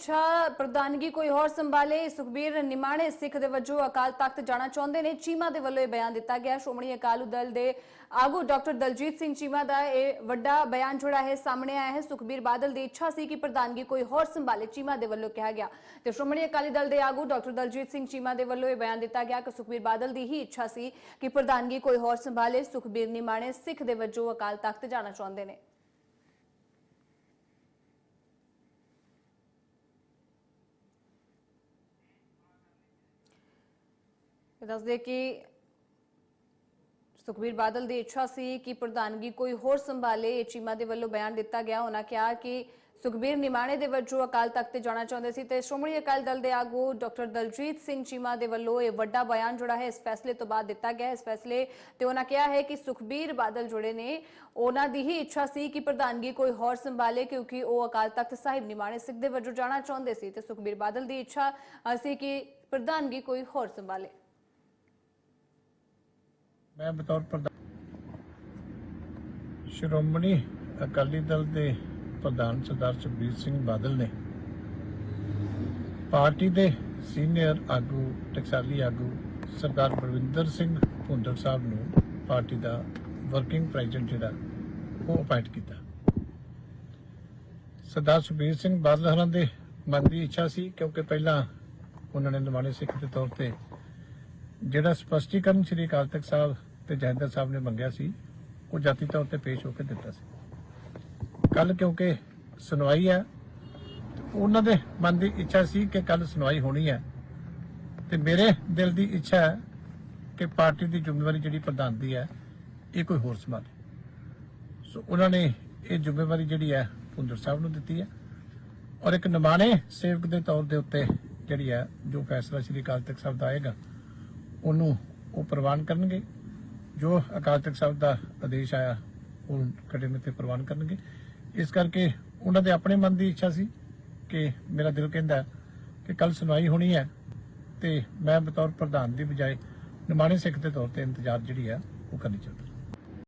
ਇੱਛਾ ਪ੍ਰਧਾਨਗੀ ਕੋਈ ਹੋਰ ਸੰਭਾਲੇ, ਸੁਖਬੀਰ ਨਿਮਾਣੇ ਸਿੱਖ ਦੇ ਵਜੋਂ ਅਕਾਲ ਤਖਤ ਜਾਣਾ ਚਾਹੁੰਦੇ ਨੇ, ਚੀਮਾ ਦੇ ਵੱਲੋਂ ਇਹ ਬਿਆਨ ਦਿੱਤਾ ਗਿਆ। ਸ਼੍ਰੋਮਣੀ ਅਕਾਲੀ ਦਲ ਦੇ ਆਗੂ ਡਾਕਟਰ ਦਲਜੀਤ ਸਿੰਘ ਚੀਮਾ ਦਾ ਇਹ ਵੱਡਾ ਬਿਆਨ ਜਿਹੜਾ ਹੈ, ਸਾਹਮਣੇ ਆਇਆ ਹੈ। ਸੁਖਬੀਰ ਬਾਦਲ ਦੀ ਇੱਛਾ ਸੀ ਕਿ ਪ੍ਰਧਾਨਗੀ ਕੋਈ ਹੋਰ ਸੰਭਾਲੇ, ਚੀਮਾ ਦੇ ਵੱਲੋਂ ਕਿਹਾ ਗਿਆ। ਤੇ ਸ਼੍ਰੋਮਣੀ ਅਕਾਲੀ ਦਲ ਦੇ ਆਗੂ ਡਾਕਟਰ ਦਲਜੀਤ ਸਿੰਘ ਚੀਮਾ ਦੇ ਵੱਲੋਂ ਇਹ ਬਿਆਨ ਦਿੱਤਾ ਗਿਆ ਕਿ ਸੁਖਬੀਰ ਬਾਦਲ ਦੀ ਹੀ ਇੱਛਾ ਸੀ ਕਿ ਪ੍ਰਧਾਨਗੀ ਕੋਈ ਹੋਰ ਸੰਭਾਲੇ, ਸੁਖਬੀਰ ਨਿਮਾਣੇ ਸਿੱਖ ਦੇ ਵਜੋਂ ਅਕਾਲ ਤਖਤ ਜਾਣਾ ਚਾਹੁੰਦੇ ਨੇ। ਦੱਸਦੇ ਕਿ ਸੁਖਬੀਰ ਬਾਦਲ ਦੀ ਇੱਛਾ ਸੀ ਕਿ ਪ੍ਰਧਾਨਗੀ ਕੋਈ ਹੋਰ ਸੰਭਾਲੇ। ਇਹ ਚੀਮਾ ਦੇ ਵੱਲੋਂ ਬਿਆਨ ਦਿੱਤਾ ਗਿਆ। ਉਹਨਾਂ ਕਿਹਾ ਕਿ ਸੁਖਬੀਰ ਨਿਮਾਣੇ ਦੇ ਵਜੋਂ ਅਕਾਲ ਤਖਤ ਤੇ ਜਾਣਾ ਚਾਹੁੰਦੇ ਸੀ ਤੇ ਸ਼੍ਰੋਮਣੀ ਅਕਾਲੀ ਦਲ ਦੇ ਆਗੂ ਡਾਕਟਰ ਦਲਜੀਤ ਸਿੰਘ ਚੀਮਾ ਦੇ ਵੱਲੋਂ ਇਹ ਵੱਡਾ ਬਿਆਨ ਜਿਹੜਾ ਹੈ ਇਸ ਫੈਸਲੇ ਤੋਂ ਬਾਅਦ ਦਿੱਤਾ ਗਿਆ। ਇਸ ਫੈਸਲੇ ਤੇ ਉਹਨਾਂ ਕਿਹਾ ਹੈ ਕਿ ਸੁਖਬੀਰ ਬਾਦਲ ਜੁੜੇ ਨੇ, ਉਹਨਾਂ ਦੀ ਹੀ ਇੱਛਾ ਸੀ ਕਿ ਪ੍ਰਧਾਨਗੀ ਕੋਈ ਹੋਰ ਸੰਭਾਲੇ ਕਿਉਂਕਿ ਉਹ ਅਕਾਲ ਤਖਤ ਸਾਹਿਬ ਨਿਮਾਣੇ ਸਿੱਖ ਦੇ ਵਜੋਂ ਜਾਣਾ ਚਾਹੁੰਦੇ ਸੀ ਤੇ ਸੁਖਬੀਰ ਬਾਦਲ ਦੀ ਇੱਛਾ ਸੀ ਕਿ ਪ੍ਰਧਾਨਗੀ ਕੋਈ ਹੋਰ ਸੰਭਾਲੇ। ਮੈਂ ਬਤੌਰ ਪ੍ਰਧਾਨ ਸ਼੍ਰੋਮਣੀ ਅਕਾਲੀ ਦਲ ਦੇ ਪ੍ਰਧਾਨ ਸਰਦਾਰ ਸੁਖਬੀਰ ਸਿੰਘ ਬਾਦਲ ਨੇ ਪਾਰਟੀ ਦੇ ਸੀਨੀਅਰ ਆਗੂ, ਟਕਸਾਲੀ ਆਗੂ ਸਰਦਾਰ ਬਲਵਿੰਦਰ ਸਿੰਘ ਭੁੰਦੜ ਸਾਹਿਬ ਨੂੰ ਪਾਰਟੀ ਦਾ ਵਰਕਿੰਗ ਪ੍ਰੈਜ਼ੀਡੈਂਟ ਜਿਹੜਾ, ਉਹ ਅਪਾਇੰਟ ਕੀਤਾ। ਸਰਦਾਰ ਸੁਖਬੀਰ ਸਿੰਘ ਬਾਦਲ ਹਰਾਂ ਦੇ ਮਨ ਦੀ ਇੱਛਾ ਸੀ, ਕਿਉਂਕਿ ਪਹਿਲਾਂ ਉਹਨਾਂ ਨੇ ਨਿਮਾਣੇ ਸਿੱਖ ਦੇ ਤੌਰ ਤੇ ਜਿਹੜਾ ਸਪਸ਼ਟੀਕਰਨ ਸ੍ਰੀ ਅਕਾਲ ਤਖਤ ਸਾਹਿਬ ਤੇ ਜੈਦਰ ਸਾਹਿਬ ਨੇ ਮੰਗਿਆ ਸੀ, ਉਹ ਜਾਤੀ ਤੌਰ ਤੇ ਪੇਸ਼ ਹੋ ਕੇ ਦਿੱਤਾ ਸੀ। ਕੱਲ ਕਿਉਂਕਿ ਸੁਣਵਾਈ ਹੈ, ਉਹਨਾਂ ਦੇ ਮਨ ਦੀ ਇੱਛਾ ਸੀ ਕਿ ਕੱਲ ਸੁਣਵਾਈ ਹੋਣੀ ਹੈ। ਤੇ ਮੇਰੇ ਦਿਲ ਦੀ ਇੱਛਾ ਹੈ ਕਿ ਪਾਰਟੀ ਦੀ ਜ਼ਿੰਮੇਵਾਰੀ ਜਿਹੜੀ ਪ੍ਰਧਾਨ ਦੀ ਹੈ, ਇਹ ਕੋਈ ਹੋਰ ਸੰਭਾਲੇ। ਸੋ ਉਹਨਾਂ ਨੇ ਇਹ ਜ਼ਿੰਮੇਵਾਰੀ ਜਿਹੜੀ ਹੈ ਭੁੰਦਰ ਸਾਹਿਬ ਨੂੰ ਦਿੱਤੀ ਹੈ। ਔਰ ਇੱਕ ਨਿਮਾਣੇ ਸੇਵਕ ਦੇ ਤੌਰ ਦੇ ਉੱਤੇ ਜਿਹੜੀ ਹੈ, ਜੋ ਫੈਸਲਾ ਸ੍ਰੀ ਅਕਾਲ ਤਖਤ ਸਾਹਿਬ ਦਾ ਆਏਗਾ, ਉਹਨੂੰ ਉਹ ਪ੍ਰਵਾਨ ਕਰਨਗੇ। ਜੋ ਅਕਾਲ ਤਖਤ ਸਾਹਿਬ ਦਾ ਆਦੇਸ਼ ਆਇਆ, ਉਹ ਕਦੇ ਤੇ ਪ੍ਰਵਾਨ ਕਰਨਗੇ। ਇਸ ਕਰਕੇ ਉਹਨਾਂ ਦੇ ਆਪਣੇ ਮਨ ਦੀ ਇੱਛਾ ਸੀ ਕਿ ਮੇਰਾ ਦਿਲ ਕਹਿੰਦਾ ਕਿ ਕੱਲ ਸੁਣਵਾਈ ਹੋਣੀ ਹੈ ਤੇ ਮੈਂ ਬਤੌਰ ਪ੍ਰਧਾਨ ਦੀ ਬਜਾਏ ਨਿਮਾਣੇ ਸਿੱਖ ਦੇ ਤੌਰ ਤੇ ਇੰਤਜ਼ਾਰ ਜਿਹੜੀ ਆ ਉਹ ਕਰਨੀ ਚਾਹੁੰਦਾ।